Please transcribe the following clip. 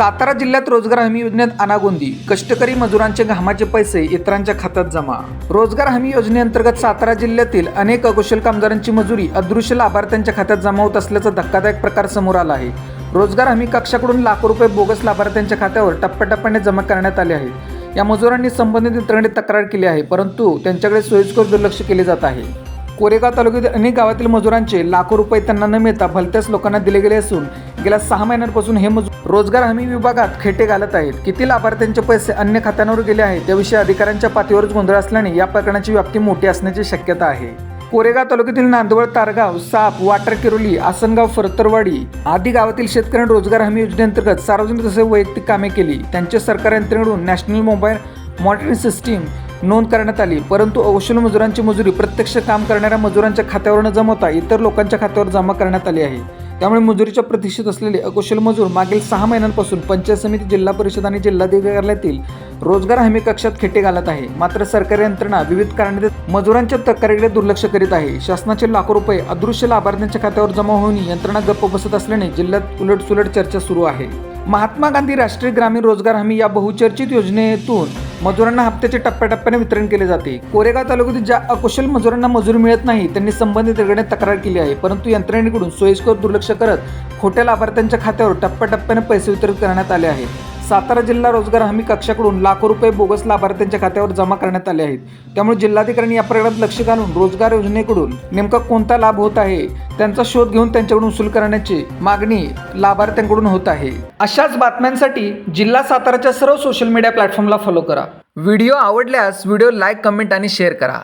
सातारा जिल्ह्यात रोजगार हमी योजनेत अनागोंदी. कष्टकरी मजुरांचे घामाचे पैसे इतरांच्या खात्यात जमा. रोजगार हमी योजनेअंतर्गत सातारा जिल्ह्यातील अनेक अकुशल कामगारांची मजुरी अदृश्य लाभार्थ्यांच्या खात्यात जमा होत असल्याचा धक्कादायक प्रकार समोर आला आहे. रोजगार हमी कक्षाकडून लाखो रुपये बोगस लाभार्थ्यांच्या खात्यावर टप्प्याटप्प्याने जमा करण्यात आले आहे. या मजुरांनी संबंधित यंत्रणेत तक्रार केली आहे परंतु त्यांच्याकडे सोयीस्कर दुर्लक्ष केले जात आहे. कोरेगाव तालुक्यातील अनेक गावातील मजुरांचे लाखो रुपये त्यांना न मिळता भलत्याच लोकांना दिले गेले असून गेल्या सहा महिन्यांपासून हे मजूर रोजगार हमी विभागात खेटे घालत आहेत. किती लाभार्थ्यांचे पैसे अन्य खात्यांवर गेले आहेत त्याविषयी अधिकाऱ्यांच्या पातळीवरच गोंधळ असल्याने या प्रकरणाची व्याप्ती मोठी असण्याची शक्यता आहे. कोरेगाव तालुक्यातील नांदवळ तारगाव साप वाटर किरोली आसनगाव फरतरवाडी आदी गावातील शेतकऱ्यांनी रोजगार हमी योजनेअंतर्गत सार्वजनिक तसेच वैयक्तिक कामे केली. त्यांचे सरकार यंत्रणेकडून नॅशनल मोबाईल मॉनिटरिंग सिस्टीम नोंद करण्यात आली. परंतु अवशल मजुरांची मजुरी प्रत्यक्ष काम करणाऱ्या मजुरांच्या खात्यावर न जमवता इतर लोकांच्या खात्यावर जमा करण्यात आली आहे. त्यामुळे मजुरीच्या प्रतीक्षेत असलेले अकुशल मजूर मागील सहा महिन्यांपासून पंचायत समिती जिल्हा परिषद आणि जिल्हाधिकाऱ्यातील रोजगार हमी कक्षात खेटे घालत आहे. मात्र सरकारी यंत्रणा विविध कारणे मजुरांच्या तक्रारीकडे दुर्लक्ष करीत आहे. शासनाचे लाखो रुपये अदृश्य लाभार्थ्यांच्या खात्यावर जमा होऊन यंत्रणा गप्प बसत असल्याने जिल्ह्यात उलटसुलट चर्चा सुरू आहे. महात्मा गांधी राष्ट्रीय ग्रामीण रोजगार हमी या बहुचर्चित योजनेतून मजुरांना हप्त्याचे टप्प्याटप्प्याने वितरण केले जाते. कोरेगाव तालुक्यातील ज्या अकुशल मजुरांना मजुरी मिळत नाही त्यांनी संबंधित यंत्रणेत तक्रार केली आहे. परंतु यंत्रणेकडून सोयीस्कर दुर्लक्ष करत खोट्या लाभार्थ्यांच्या खात्यावर टप्प्याटप्प्याने पैसे वितरित करण्यात आले आहेत सातारा जिल्हा रोजगार हमी कक्षाकडून लाखो रुपये बोगस लाभार्थ्यांच्या खात्यावर जमा करण्यात आले आहेत. त्यामुळे जिल्हाधिकाऱ्यांनी या प्रकरणात लक्ष घालून रोजगार योजनेकडून नेमका कोणता लाभ होत आहे त्यांचा शोध घेऊन त्यांच्याकडून वसूल करण्याची मागणी लाभार्थ्यांकडून होत आहे. अशाच बातम्यांसाठी जिल्हा साताराच्या सर्व सोशल मीडिया प्लॅटफॉर्मला फॉलो करा. व्हिडिओ आवडल्यास व्हिडिओ लाईक कमेंट आणि शेअर करा.